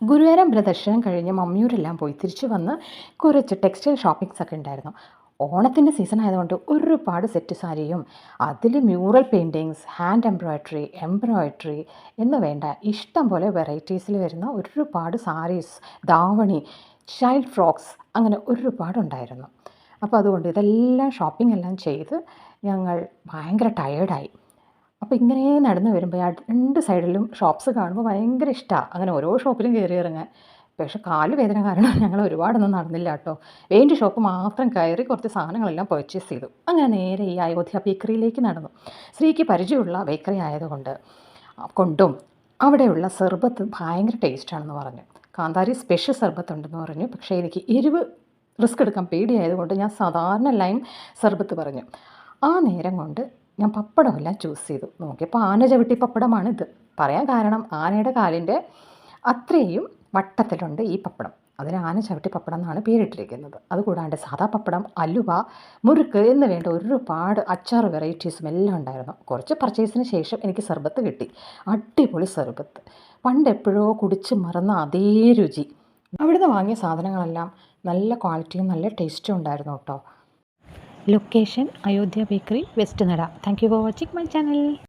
ഗുരുവായൂരം പ്രദർശനം കഴിഞ്ഞ് മമ്മിയൂരെല്ലാം പോയി തിരിച്ചു വന്ന് കുറച്ച് ടെക്സ്റ്റൈൽ ഷോപ്പിംഗ്സ് ഒക്കെ ഉണ്ടായിരുന്നു. ഓണത്തിന്റെ സീസൺ ആയതുകൊണ്ട് ഒരുപാട് സെറ്റ് സാരിയും അതിൽ mural paintings hand embroidery embroidery എന്ന് വേണ്ട ഇഷ്ടം പോലെ വെറൈറ്റീസിൽ വരുന്ന ഒരുപാട് സാരീസ് ദാവണി ചൈൽഡ് ഫ്രോക്സ് അങ്ങനെ ഒരുപാടുണ്ടായിരുന്നു അപ്പോൾ അതുകൊണ്ട് ഇതെല്ലാം ഷോപ്പിംഗ് എല്ലാം ചെയ്ത് ഞങ്ങൾ ഭയങ്കര ടയേർഡായി അപ്പോൾ ഇങ്ങനെ നടന്നു വരുമ്പോൾ രണ്ട് സൈഡിലും ഷോപ്സ് കാണുമ്പോൾ ഭയങ്കര ഇഷ്ടമാണ് അങ്ങനെ ഓരോ ഷോപ്പിലും കയറി ഇറങ്ങാൻ. പക്ഷെ കാൽ വേദന കാരണം ഞങ്ങൾ ഒരുപാടൊന്നും നടന്നില്ല കേട്ടോ. വേണ്ടി ഷോപ്പ് മാത്രം കയറി കുറച്ച് സാധനങ്ങളെല്ലാം പർച്ചേസ് ചെയ്തു. അങ്ങനെ നേരെ ഈ അയോധ്യ ബേക്കറിയിലേക്ക് നടന്നു. സ്ത്രീക്ക് പരിചയമുള്ള ബേക്കറി ആയതുകൊണ്ട് കൊണ്ടും അവിടെയുള്ള സെർബത്ത് ഭയങ്കര ടേസ്റ്റാണെന്ന് പറഞ്ഞു. കാന്താരി സ്പെഷ്യൽ സർബത്ത് ഉണ്ടെന്ന് പറഞ്ഞു. പക്ഷേ എനിക്ക് എരിവ് റിസ്ക് എടുക്കാൻ പേടിയായതുകൊണ്ട് ഞാൻ സാധാരണ ലൈം സർബത്ത് പറഞ്ഞു. ആ നേരം കൊണ്ട് ഞാൻ പപ്പടമെല്ലാം ചൂസ് ചെയ്തു. നോക്കിയപ്പോൾ ആന ചവിട്ടി പപ്പടമാണിത്. പറയാൻ കാരണം ആനയുടെ കാലിന്റെ അത്രയും വട്ടത്തിലുണ്ട് ഈ പപ്പടം. അതിന് ആന ചവിട്ടി പപ്പടം എന്നാണ് പേരിട്ടിരിക്കുന്നത്. അതുകൂടാണ്ട് സാധാ പപ്പടം അലുവ മുറുക്ക് എന്ന് വേണ്ട ഒരുപാട് അച്ചാർ വെറൈറ്റീസും എല്ലാം ഉണ്ടായിരുന്നു. കുറച്ച് പർച്ചേസിന് ശേഷം എനിക്ക് സർബത്ത് കിട്ടി. അടിപൊളി സർബത്ത്. പണ്ട് എപ്പോഴോ കുടിച്ച് മറന്ന അതേ രുചി. അവിടുന്ന് വാങ്ങിയ സാധനങ്ങളെല്ലാം നല്ല ക്വാളിറ്റിയും നല്ല ടേസ്റ്റും ഉണ്ടായിരുന്നു കേട്ടോ. Location Ayodhya bakery west Nada thank you for watching my channel